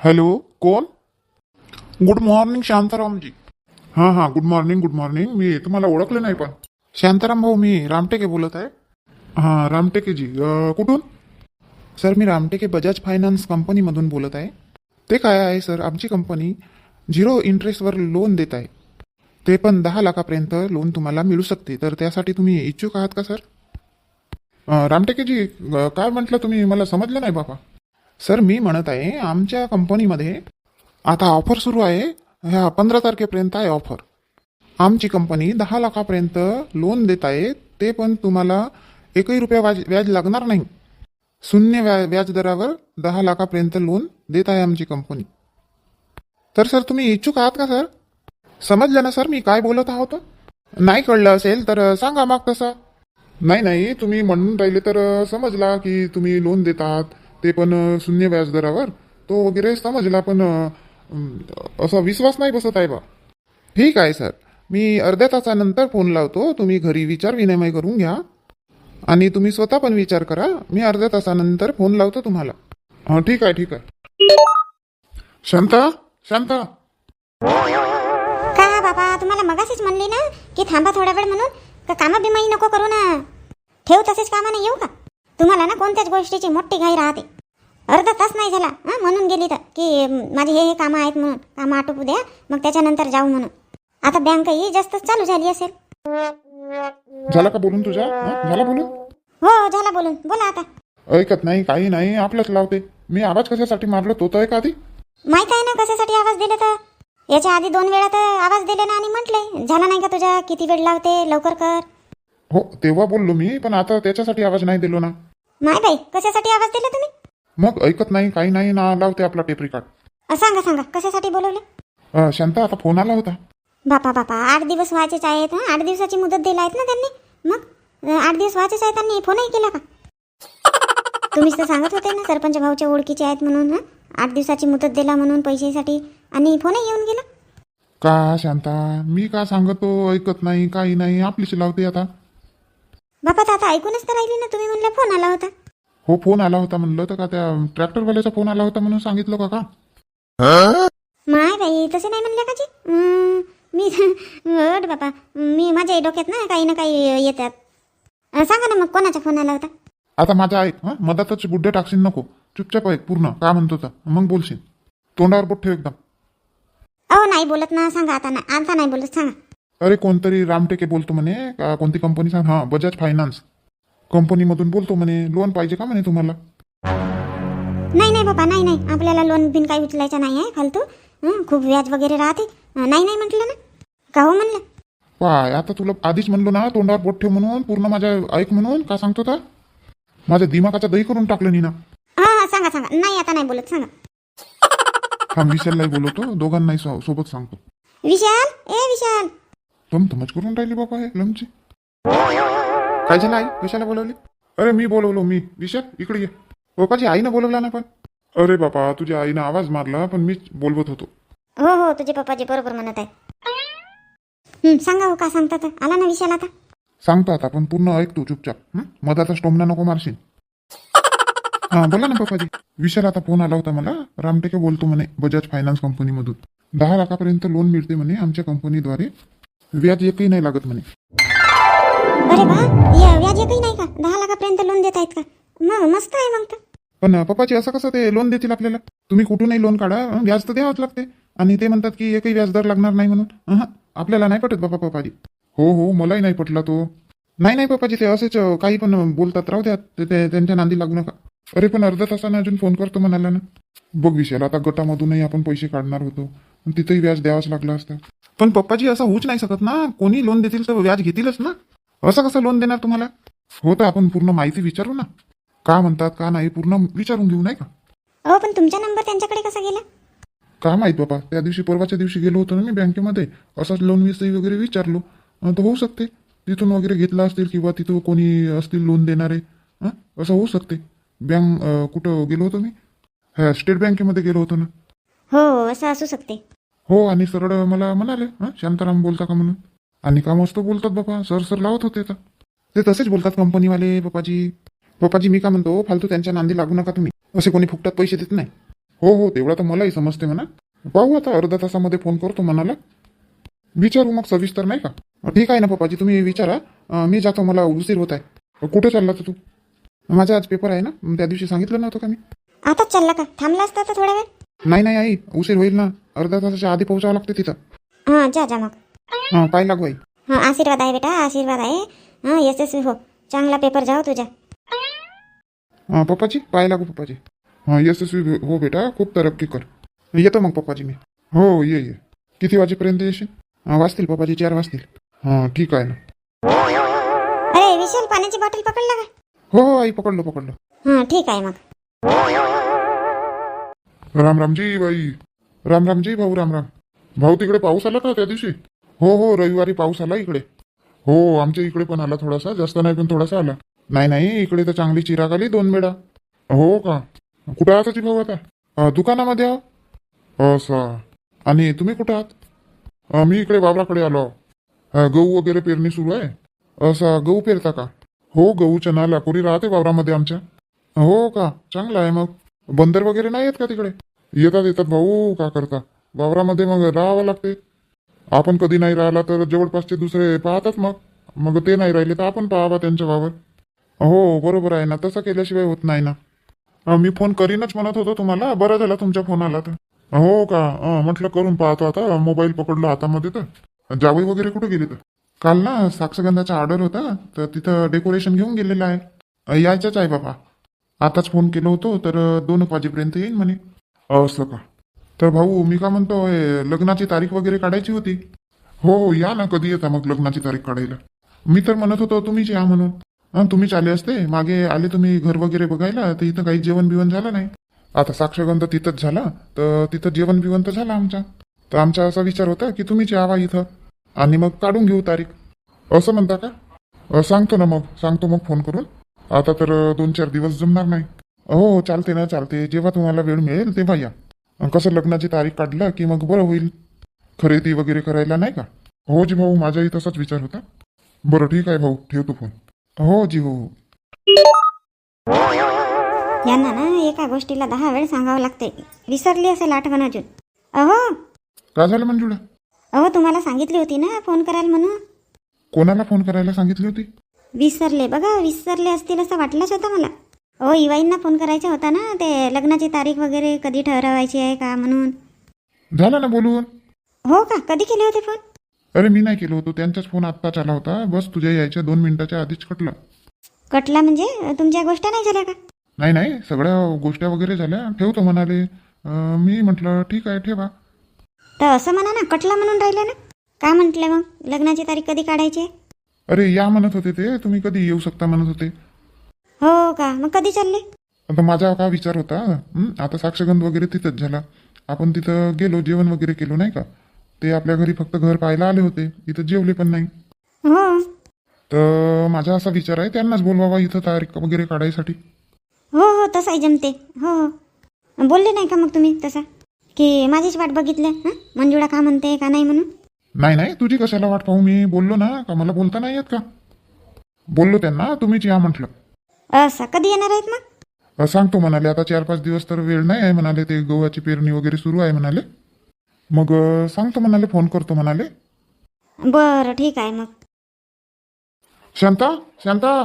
Hello कोण? Good morning Shantaramji. हां हां गुड मॉर्निंग गुड मॉर्निंग. मी तुम्हाला ओळखलं नाही पण. शांताराम भाऊ मी रामटेके बोलत आहे. हां रामटेकेजी. कुठून? सर मी रामटेके बजाज फायनान्स कंपनीमधून बोलत आहे. ते काय आहे सर? आमची कंपनी झिरो इंटरेस्टवर लोन देत आहे. ते पण दहा लाखापर्यंत लोन तुम्हाला मिळू शकते. तर त्यासाठी तुम्ही इच्छुक आहात का सर? रामटेकेजी काय म्हटलं तुम्ही? मला समजलं नाही बाबा. सर मी म्हणत आहे आमच्या कंपनीमध्ये आता ऑफर सुरू आहे. ह्या पंधरा तारखेपर्यंत आहे ऑफर. आमची कंपनी दहा लाखापर्यंत लोन देत आहे. ते पण तुम्हाला एकही रुपया व्याज व्याज लागणार नाही. शून्य व्या व्याज दरावर दहा लाखापर्यंत लोन देत आहे आमची कंपनी. तर सर तुम्ही इच्छुक आहात का सर? समजलं ना सर मी काय बोलत आहोत? नाही कळलं असेल तर सांगा मग तसं. नाही नाही तुम्ही म्हणून राहिले तर समजला की तुम्ही लोन देत आहात ते पण शून्य व्याजदरावर. तो वगैरे समजला पण असा विश्वास नाही बसत आहे बा. ठीक आहे सर. मी अर्ध्या तासानंतर फोन लावतो. तुम्ही घरी विचार विनिमय करून घ्या. आणि तुम्ही स्वतः पण विचार करा. मी अर्ध्या तासानंतर फोन लावतो तुम्हाला. हां ठीक आहे ठीक आहे. शांता? शांता? का बाबा तुम्हाला मगाशीच म्हणली ना की थांबा थोडा वेळ म्हणून का कामं बिमाई नको करू ना. ठेव तसेच कामाने येऊ का? तुम्हाला ना कोणत्याच गोष्टीची मोठी घाई राहते. अर्धा तास नाही झाला हां म्हणून गेली तर की माझे हे हे कामं आहेत म्हणून कामं आटोपू द्या मग त्याच्यानंतर जाऊ म्हणून. आता बँकही जास्तच चालू झाली असेल. झाला का बोलून तुझ्या? हं? झाला बोलून? हो झाला बोलून. बोला आता. ऐकत नाही काही नाही आपलंच लावते. मी आवाज कशासाठी मारलो? तो तर ऐका आधी. माहीत आहे ना कशासाठी आवाज दिले तर? याच्या आधी दोन वेळा तर आवाज दिले ना आणि म्हटले झाला नाही का तुझा किती वेळ लावते? लवकर कर. हो तेव्हा बोललो मी पण आता त्याच्यासाठी आवाज नाही दिलो ना. माय बाई कशासाठी आवाज दिले तुम्ही? मग ऐकत नाही काही नाही ना लावते आपला टेप रिकॉर्ड अ, सांगा सांगा कशासाठी बोलवले? अं, शांता आता फोन आला होता. बापा बापा आठ दिवस व्हायचेच आहेत हं? आठ दिवसाची मुदत दिला आहेत ना त्यांनी? मग? अ, आठ दिवस व्हायचेच आहेत त्यांनी फोनही केला का? तुम्हीच तर सांगत होते ना सरपंच भाऊच्या ओळखीचे आहेत म्हणून हं? आठ दिवसाची मुदत दिला म्हणून पैशासाठी आणि फोनही येऊन गेला? का शांता? मी का सांगतो ऐकत नाही काही नाही आपलीच लावते आता. बापा तर आता ऐकूनच तर राहिली ना तुम्ही म्हणलं फोन आला होता. हो फोन आला होता म्हणलं तर का त्या ट्रॅक्टरवाल्याचा फोन आला होता म्हणून सांगितलं का का? माय बाई तसे नाही म्हणले का जी अं, मी अड बापा मी माझ्या डोक्यात ना काही ना काही येतात. अ, सांगा ना मग कोणाचा फोन आला होता? आता माझा ऐक हं मधातच गुड्डे टाकशील नको. चुपचाप ऐक पूर्ण का म्हणतो तर. मग बोलशील. तोंडावर बोट ठेव एकदम. अहो नाही बोलत ना सांगा आता ना आता नाही बोलत सांगा. अरे कोणतरी रामटेके बोलतो म्हणे. का कोणती कंपनी सांग? हां बजाज फायनान्स कंपनीमधून बोलतो म्हणे लोन पाहिजे का म्हणे तुम्हाला? नाही नाही बाबा नाही नाही. आपल्याला लोन बिन काही उचलायचं नाही आहे फालतू. हं, खूप व्याज वगैरे राहते. नाही नाही म्हटलं ना. का हो म्हणलं? पाय आता तुला आधीच म्हणलो ना तोंडावर बोट ठेव म्हणून पूर्ण माझ्या ऐक म्हणून का सांगतो तर? माझ्या दिमागाचा दही करून टाकलं नी ना हां हां सांगा सांगा. नाही आता नाही बोलत सांगा. हा विशाललाही बोलवतो दोघांनाही सो- सोबत सांगतो. विशाल? ए विशाल! तम तमच करून राहिली बाबा हे लमची काय झालं आई? कशाला बोलवली अरे मी बोलवलो मी। विशाल इकडे ये बापाची आईनं बोलवला ना पण? अरे बापा तुझ्या आईनं आवाज मारला पण मीच बोलवत होतो। हो हो तुझे पप्पाजी बरोबर म्हणत आहे। हं, सांगा हो का सांगतात आला ना विशाल आता? सांगतो आता पण पूर्ण ऐक तू चुपचाप. हं? मधाचा स्टोमना नको मारशील. हा बोला ना पप्पाजी. विशाल आता फोन आला होता मला. रामटेके बोलतो म्हणे बजाज फायनान्स कंपनीमधून. दहा लाखापर्यंत लोन मिळते म्हणे आमच्या कंपनीद्वारे. व्याज एकही नाही लागत म्हणे. अरे वा या व्याज एकही नाही का? दहा लाखापर्यंत लोन देत आहेत का? मग मस्त आहे मग तर. पण पप्पाची असं कसं ते लोन देतील आपल्याला? तुम्ही कुठूनही लोन काढा व्याज तर द्यावंच लागते. आणि ते म्हणतात की एकही व्याजदर लागणार नाही म्हणून. अहं, आपल्याला नाही पटत बाबा पप्पाजी. हो हो मलाही नाही पटला तो. नाही नाही पप्पाजी ते असेच अं, काही पण बोलतात. राहू द्या ते ते- त्यांच्या नांदी लागू नका. अरे पण अर्ध्या तासाने अजून फोन करतो म्हणाला ना. बघ विषयाला आता गटामधूनही आपण पैसे काढणार होतो. पण तिथंही व्याज द्यावंच लागलं असतं. पण पप्पाजी असं होऊच नाही शकत ना. कोणी लोन देतील तर व्याज घेतीलच ना. असं कसं लोन देणार तुम्हाला? हो तर आपण पूर्ण माहिती विचारू ना. का म्हणतात का नाही पूर्ण विचारून घेऊ नाही का? हो पण तुमचा नंबर त्यांच्याकडे कसा गेला? का माहीत बाबा? त्या दिवशी परवाच्या दिवशी गेलो होतो ना मी बँकेमध्ये. असंच लोन विषयी वगैरे विचारलो. अं, तर होऊ शकते. तिथून वगैरे घेतला असतील किंवा तिथं कोणी असतील लोन देणारे. हं? असं होऊ शकते. बँक कुठं गेलो होतो मी? हा स्टेट बँकेमध्ये गेलो होतो ना. हो असं असू शकते. हो आणि सरळ मला म्हणाले हां शांताराम बोलता का म्हणून? आणि का मस्त बोलतात बाबा सर सर लावत होते तर. ते तसेच बोलतात कंपनीवाले पप्पाजी पप्पाजी मी का म्हणतो फालतू त्यांच्या नांदी लागू नका तुम्ही. असे कोणी फुकटात पैसे देत नाही. हो हो तेवढा तर मलाही समजते म्हणा. पाहू आता अर्धा तासामध्ये फोन करतो म्हणाला विचारू मग सविस्तर नाही का? ठीक आहे ना पप्पाजी तुम्ही विचारा. मी जातो मला उशीर होत आहे. कुठे चालला तर तू? माझा आज पेपर आहे ना त्या दिवशी सांगितलं नव्हतं का मी? आताच चालला का? थांबला असता तर थोडा वेळ? नाही नाही आई उशीर होईल ना. अर्धा तासाच्या आधी पोहोचावं लागते तिथं. हां जा जा मग. हां पाय लागू आई. हां आशीर्वाद आहे बेटा आशीर्वाद आहे. हां यशस्वी हो. चांगला पेपर जाओ तुझ्या. हां पप्पाजी पाय लागू पप्पाजी. हां यशस्वी हो बेटा खूप तरक्की कर. येतो मग पप्पाजी मी. हो ये ये. किती वाजेपर्यंत येशील? हां वाजतील पप्पाजी चार वाजतील. हां ठीक आहे ना. अरे विशाल पाण्याची बॉटल पकडला का? हो हो आई पकडलो पकडलो. हां ठीक आहे मग. राम रामजी बाई. राम रामजी भाऊ राम राम. भाऊ तिकडे पाऊस आला का त्या दिवशी? हो हो रविवारी पाऊस आला इकडे. हो आमच्या इकडे पण आला थोडासा जास्त नाही पण थोडासा आला. नाही नाही इकडे तर चांगली चिराग आली दोन वेळा. हो का? कुठं आहात ती भाऊ आता? दुकानामध्ये आहो. असं. आणि तुम्ही कुठं आहात? मी इकडे बाबराकडे आलो. गहू वगैरे पेरणी सुरू आहे. असा गहू पेरता का? हो गहू चना लाकोरी राहते वावरामध्ये आमच्या. हो का? चांगलं आहे मग. बंदर वगैरे नाही येत का तिकडे? येतात येतात. भाऊ का करता? वावरामध्ये मग राहावं लागते. आपण कधी नाही राहिला तर जवळपासचे दुसरे पाहतात मग. मग ते नाही राहिले तर आपण पाहावा त्यांच्या वावर. हो बरोबर आहे ना. तसं केल्याशिवाय होत नाही ना. मी फोन करीनच म्हणत होतो तुम्हाला. बरं झाला तुमचा फोन आला तर हो का? म्हटलं करून पाहतो आता. मोबाईल पकडलो हातामध्ये तर. जावई वगैरे कुठे गेले तर? काल ना साक्षगंधाचा ऑर्डर होता. तर तिथं डेकोरेशन घेऊन गेलेलं आहे. यायच्याच यायचंच आहे बाबा. आताच फोन केलं होतो तर दोन एक वाजेपर्यंत येईन म्हणे. असं का? तर भाऊ मी का म्हणतो हे लग्नाची तारीख वगैरे काढायची होती? हो हो या ना कधी येता मग लग्नाची तारीख काढायला. मी तर म्हणत होतो तुम्हीच या म्हणून. तुम्हीच आले असते मागे आले तुम्ही घर वगैरे बघायला तर इथं काही जेवण बिवण झालं नाही. आता साक्षगंध तिथंच झाला तर तिथं जेवण बिवण तर झालं आमचा तर आमचा असा विचार होता की तुम्हीच यावा इथं. आणि मग काढून घेऊ तारीख. असं म्हणता का? अं, सांगतो ना मग सांगतो मग फोन करून. आता तर दोन चार दिवस जमणार नाही. हो चालते ना चालते. जेव्हा तुम्हाला वेळ मिळेल तेव्हा या. कसं लग्नाची तारीख काढलं की मग बरं होईल? खरेदी वगैरे करायला नाही का? हो जी भाऊ माझाही तसाच विचार होता. बरं ठीक आहे भाऊ ठेवतो फोन. हो जी हो हो. यांना ना एका गोष्टीला दहा वेळ सांगावं लागते. विसरली असेल आठवण अजून. अहो! काय झालं मंजुळा? अहो तुम्हाला सांगितली होती ना फोन कराल म्हणून? कोणाला फोन करायला सांगितली होती? विसरले. बघा विसरले असतील असं वाटलंच होतं मला. हो इवाईंना फोन करायचा होता ना ते लग्नाची तारीख वगैरे कधी ठरवायची आहे का म्हणून? झालं ना बोलून? हो का? कधी केले होते फोन? अरे मी नाही केलं होतं. त्यांचाच फोन आत्ताच आला होता. बस तुझ्या यायच्या दोन मिनिटाच्या आधीच कटला. कटला म्हणजे? तुमच्या गोष्ट नाही झाल्या का? नाही नाही. सगळ्या गोष्टी वगैरे झाल्या. ठेवतो म्हणाले. अं, मी म्हटलं ठीक आहे ठेवा. तर असं म्हणा ना कटला म्हणून राहिले ना. का म्हटलं मग? लग्नाची तारीख कधी काढायची आहे? अरे या म्हणत होते ते. तुम्ही कधी येऊ शकता म्हणत होते. हो का? मग कधी चालले? आता माझा काय विचार होता? हं, आता साक्षगंध वगैरे तिथंच झाला. आपण तिथं गेलो जेवण वगैरे केलो नाही का? ते आपल्या घरी फक्त घर पाहायला आले होते. इथं जेवले पण नाही. हो. तर माझा असा विचार आहे त्यांनाच बोलवावा इथं तारीख वगैरे काढायसाठी. हो हो तसाही जमते. हो हो. बोलले नाही का मग तुम्ही तसा? की माझीच वाट बघितली हं? मंजुळा का म्हणते का नाही म्हणून? नाही नाही तुझी कशाला वाट पाहू? मी बोललो ना का मला बोलता नाही येत का? बोललो त्यांना तुम्हीच या म्हटलं. असं कधी येणार आहेत मग? अ, सांगतो म्हणाले आता चार पाच दिवस तर वेळ नाही आहे म्हणाले ते गव्हाची पेरणी वगैरे सुरू आहे म्हणाले. मग अ, सांगतो म्हणाले फोन करतो म्हणाले. बरं ठीक आहे मग. शांता शांता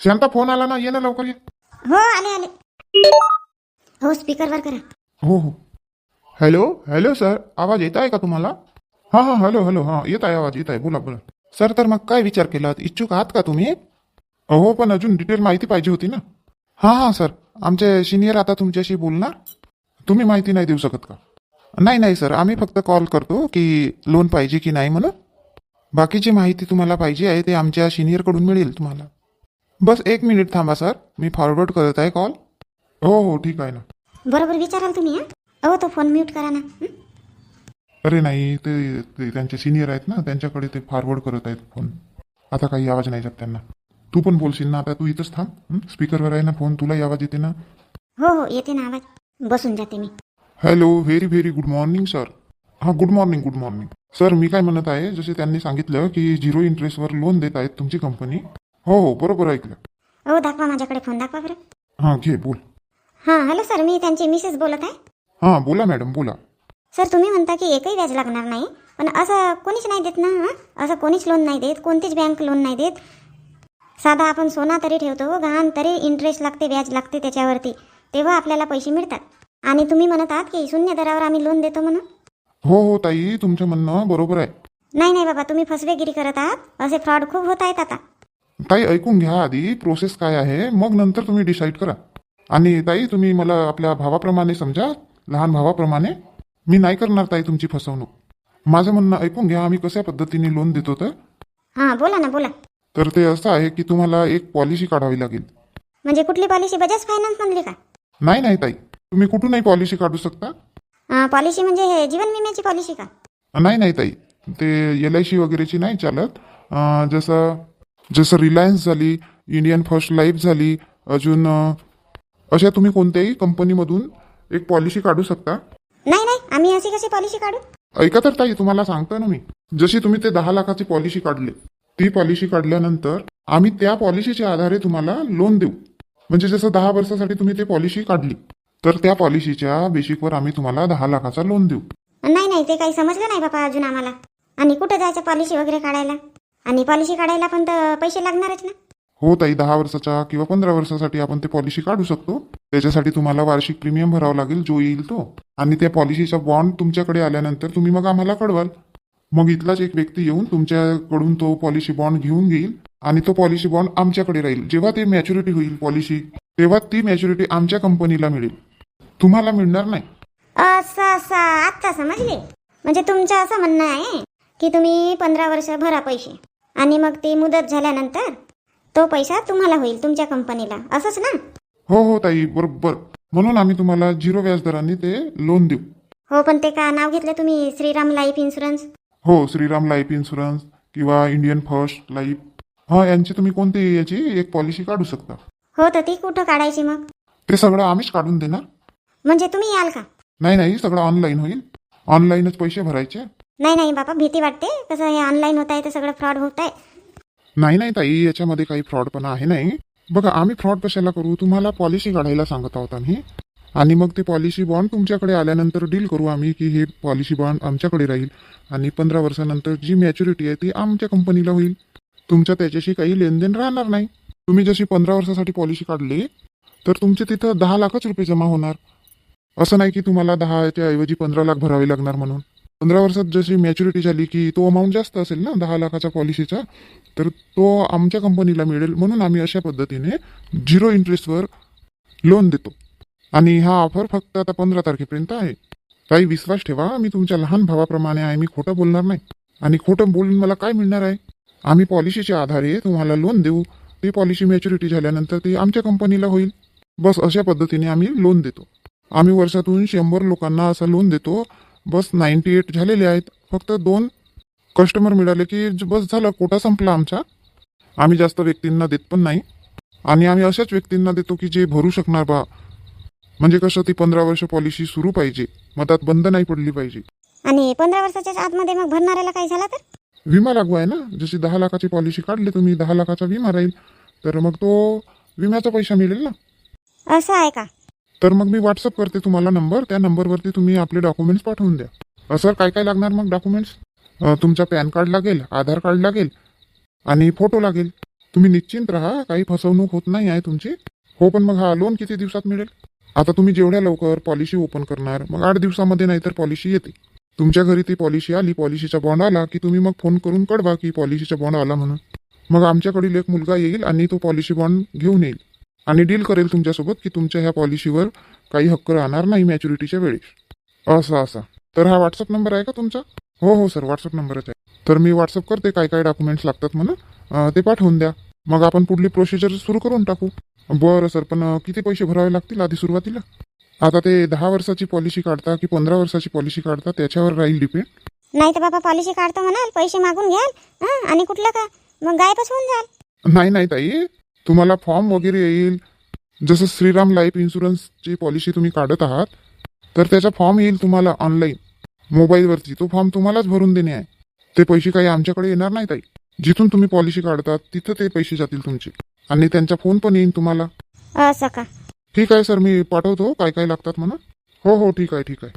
शांता फोन आला ना ये ना लवकर ये. हो आले आले. हो स्पीकरवर करा. हो हो. हॅलो हॅलो सर आवाज येत आहे का तुम्हाला? हां हां हॅलो हॅलो हां येत आहे आवाज येत आहे बोला बोला. सर तर मग काय विचार केला इच्छुक आहात का तुम्ही? हो पण अजून डिटेल माहिती पाहिजे होती ना. हां हां सर आमचे सिनियर आता तुमच्याशी बोलणार. तुम्ही माहिती नाही देऊ शकत का? नाही नाही सर आम्ही फक्त कॉल करतो की लोन पाहिजे की नाही म्हणून. बाकीची माहिती तुम्हाला पाहिजे आहे ते आमच्या सिनियरकडून मिळेल तुम्हाला. बस एक मिनिट थांबा सर. मी फॉरवर्ड करत आहे कॉल हो हो ठीक आहे ना. बरोबर विचाराल तुम्ही हं? अहो तो फोन म्यूट करा ना हं? अरे नाही ते ते त्यांचे सिनियर आहेत ना त्यांच्याकडे ते फॉरवर्ड करत आहेत फोन आता काही आवाज नाही जात त्यांना तू पण बोलशील ना आता तू इथंच थांब स्पीकरवर आहे ना फोन तुलाही आवाज येते ना? हो हो येते ना आवाज. बसून जाते मी. Hello very very good morning sir हां good morning good morning sir मी काय म्हणत आहे जसे त्यांनी सांगितलं की झिरो इंटरेस्टवर लोन देत आहेत तुमची कंपनी हो हो बरोबर ऐकलं. हो दाखवा माझ्याकडे फोन दाखवा बरं. हां घे बोल. हां हॅलो सर मी त्यांची मिसेस बोलत आहे. हां बोला मॅडम बोला. सर तुम्ही म्हणता की एकही व्याज लागणार नाही पण असं कोणीच नाही देत ना हं? असं कोणीच लोन नाही देत कोणतीच बँक लोन नाही देत. साधा आपण सोना तरी ठेवतो गहाण तरी इंटरेस्ट लागते व्याज लागते त्याच्यावरती. तेव्हा आपल्याला पैसे मिळतात. आणि तुम्ही म्हणत आहात की शून्य दरावर आम्ही लोन देतो म्हणून? हो हो ताई तुमचं म्हणणं बरोबर आहे. नाही नाही बाबा तुम्ही फसवेगिरी करत आहात. असे फ्रॉड खूप होत आहेत आता. ताई ऐकून घ्या आधी प्रोसेस काय आहे मग नंतर तुम्ही डिसाईड करा. आणि ताई तुम्ही मला आपल्या भावाप्रमाणे समजा लहान भावाप्रमाणे मी नाही करणार ताई तुमची फसवणूक. माझं म्हणणं ऐकून घ्या आम्ही कशा पद्धतीने लोन देतो तर? हां बोला ना बोला. तर ते असं आहे की तुम्हाला एक पॉलिसी काढावी लागेल. म्हणजे कुठली पॉलिसी बजाज फायनान्स म्हणली का? नाही नाही ताई. तुम्ही कुठूनही पॉलिसी काढू शकता? अं, पॉलिसी म्हणजे हे जीवन विम्याची पॉलिसी का? नाही नाही ताई. ते एल आय सी वगैरेची नाही चालत. अं, जसं जसं रिलायन्स झाली इंडियन फर्स्ट लाईफ झाली अजून अं, अशा तुम्ही कोणत्याही कंपनीमधून एक पॉलिसी काढू शकता. नाही नाही आम्ही अशी कशी पॉलिसी काढू? ऐका तर ताई तुम्हाला सांगतो ना मी. जशी तुम्ही ते दहा लाखाची पॉलिसी काढली ती पॉलिसी काढल्यानंतर आम्ही त्या पॉलिसीच्या आधारे तुम्हाला लोन देऊ. म्हणजे जसं दहा वर्षासाठी तुम्ही ते पॉलिसी काढली तर त्या पॉलिसीच्या बेसिकवर आम्ही तुम्हाला दहा लाखाचा लोन देऊ. नाही नाही ते काही समजलं नाही बाबा अजून आम्हाला. आणि कुठं जायचं पॉलिसी वगैरे काढायला? आणि पॉलिसी काढायला पण तर पैसे लागणारच ना. हो ताई दहा वर्षाच्या किंवा पंधरा वर्षासाठी आपण ते पॉलिसी काढू शकतो. त्याच्यासाठी तुम्हाला वार्षिक प्रीमियम भरावा लागेल जो येईल तो. आणि त्या पॉलिसीचा बॉन्ड तुमच्याकडे आल्यानंतर तुम्ही मग आम्हाला कळवाल. मग इथलाच एक व्यक्ती येऊन तुमच्याकडून तो पॉलिसी बॉन्ड घेऊन घेईल आणि तो पॉलिसी बॉन्ड आमच्याकडे राहील. जेव्हा ते मॅच्युरिटी होईल पॉलिसी तेव्हा ती मॅच्युरिटी आमच्या कंपनीला मिळेल. तुम्हाला मिळणार नाही. असं असं आत्ता समजले? म्हणजे तुमचं असं म्हणणं आहे की तुम्ही पंधरा वर्ष भरा पैसे आणि मग ती मुदत झाल्यानंतर तो पैसा तुम्हाला होईल तुमच्या कंपनीला. असंच ना? हो हो ताई बरोबर. म्हणून आम्ही तुम्हाला झिरो व्याजदराने ते लोन देऊ. हो पण ते का नाव घेतलं तुम्ही? श्रीराम लाईफ इन्शुरन्स हो श्रीराम लाईफ इन्शुरन्स किंवा इंडियन फर्स्ट लाईफ हा यांची तुम्ही कोणती याची एक पॉलिसी काढू शकता. हो तर ती कुठं काढायची मग? ते सगळं आम्हीच काढून देणार. म्हणजे तुम्ही याल का? नाही नाही सगळं ऑनलाईन होईल. ऑनलाईनच पैसे भरायचे. नाही नाही बाबा भीती वाटते. कसं हे ऑनलाईन होत आहे तर सगळं फ्रॉड होत आहे. नाही नाही ताई याच्यामध्ये काही फ्रॉडपणा आहे नाही. बघा आम्ही फ्रॉड कशाला करू? तुम्हाला पॉलिसी काढायला सांगत आहोत आम्ही. आणि मग ते पॉलिसी बॉन्ड तुमच्याकडे आल्यानंतर डील करू आम्ही की हे पॉलिसी बॉन्ड आमच्याकडे राहील. आणि पंधरा वर्षानंतर जी मॅच्युरिटी आहे ती आमच्या कंपनीला होईल. तुमच्या त्याच्याशी काही लेनदेन राहणार नाही. तुम्ही जशी पंधरा वर्षासाठी पॉलिसी काढली तर तुमचे तिथं दहा लाखच रुपये जमा होणार. असं नाही की तुम्हाला दहाच्या ऐवजी पंधरा लाख भरावे लागणार म्हणून. पंधरा वर्षात जशी मॅच्युरिटी झाली की तो अमाऊंट जास्त असेल ना दहा लाखाच्या पॉलिसीचा तर तो आमच्या कंपनीला मिळेल म्हणून आम्ही अशा पद्धतीने झिरो इंटरेस्टवर लोन देतो. आणि हा ऑफर फक्त आता पंधरा तारखेपर्यंत आहे. काही विश्वास ठेवा मी तुमच्या लहान भावाप्रमाणे आहे मी खोटं बोलणार नाही. आणि खोटं बोलून मला काय मिळणार आहे? आम्ही पॉलिसीच्या आधारे तुम्हाला लोन देऊ. ती पॉलिसी मॅच्युरिटी झाल्यानंतर ती आमच्या कंपनीला होईल. बस अशा पद्धतीने आम्ही लोन देतो. आम्ही वर्षातून शंभर लोकांना असं लोन देतो. बस नाईन्टी एट झालेले आहेत. फक्त दोन कस्टमर मिळाले की बस झालं कोटा संपला आमचा. आम्ही जास्त व्यक्तींना देत पण नाही. आणि आम्ही अशाच व्यक्तींना देतो की जे भरू शकणार बा. म्हणजे कसं ती पंधरा वर्ष पॉलिसी सुरू पाहिजे. मधात बंद नाही पडली पाहिजे. आणि पंधरा वर्षाच्या आतमध्ये मग भरणाऱ्याला काही झाला तर? विमा लागू आहे ना? जशी दहा लाखाची पॉलिसी काढली तुम्ही दहा लाखाचा विमा राहील. तर मग तो विम्याचा पैसा मिळेल ना? असं आहे का? तर मग मी व्हॉट्सअप करते तुम्हाला नंबर त्या नंबरवरती तुम्ही आपले डॉक्युमेंट्स पाठवून द्या. सर काय काय लागणार मग डॉक्युमेंट्स तुमचा पॅन कार्ड लागेल आधार कार्ड लागेल आणि फोटो लागेल. तुम्ही निश्चिंत राहा काही फसवणूक होत नाही आहे तुमची. हो पण मग हा लोन किती दिवसात मिळेल? आता तुम्ही जेवढ्या लवकर पॉलिसी ओपन करणार मग आठ दिवसामध्ये नाहीतर पॉलिसी येते. तुमच्या घरी ती पॉलिसी आली पॉलिसीचा बॉन्ड आला की तुम्ही मग फोन करून कळवा की पॉलिसीचा बॉन्ड आला म्हणून. मग आमच्याकडील एक मुलगा येईल आणि तो पॉलिसी बॉन्ड घेऊन येईल. आणि डील करेल तुमच्यासोबत की तुमच्या ह्या पॉलिसीवर काही हक्क राहणार नाही मॅच्युरिटीच्या वेळेस असं असं. तर हा व्हॉट्सअप नंबर आहे का तुमचा? हो हो सर व्हॉट्सअप नंबरच आहे. तर मी व्हॉट्सअप करते. काय काय डॉक्युमेंट्स लागतात म्हणून ते पाठवून द्या. मग आपण पुढली प्रोसिजर सुरू करून टाकू. बरं सर पण किती पैसे भरावे लागतील आधी सुरुवातीला? आता ते दहा वर्षाची पॉलिसी काढता की पंधरा वर्षाची पॉलिसी काढता त्याच्यावर राहील डिपेंड नाही तर बाबा पॉलिसी काढतो म्हणाल पैसे मागून घ्याल आणि कुठलं का? मग गायबच होऊन जाल. नाही नाही ताई. तुम्हाला फॉर्म वगैरे येईल. जसं श्रीराम लाईफ इन्शुरन्सची पॉलिसी तुम्ही काढत आहात तर त्याचा फॉर्म येईल तुम्हाला ऑनलाईन मोबाईलवरती तो फॉर्म तुम्हालाच भरून देणे आहे. ते पैसे काही आमच्याकडे येणार नाही ताई. जिथून तुम्ही पॉलिसी काढतात तिथं ते पैसे जातील तुमचे. आणि त्यांचा फोन पण येईल तुम्हाला. असं का? ठीक आहे सर मी पाठवतो. काय काय लागतात म्हणून? हो हो ठीक आहे ठीक आहे.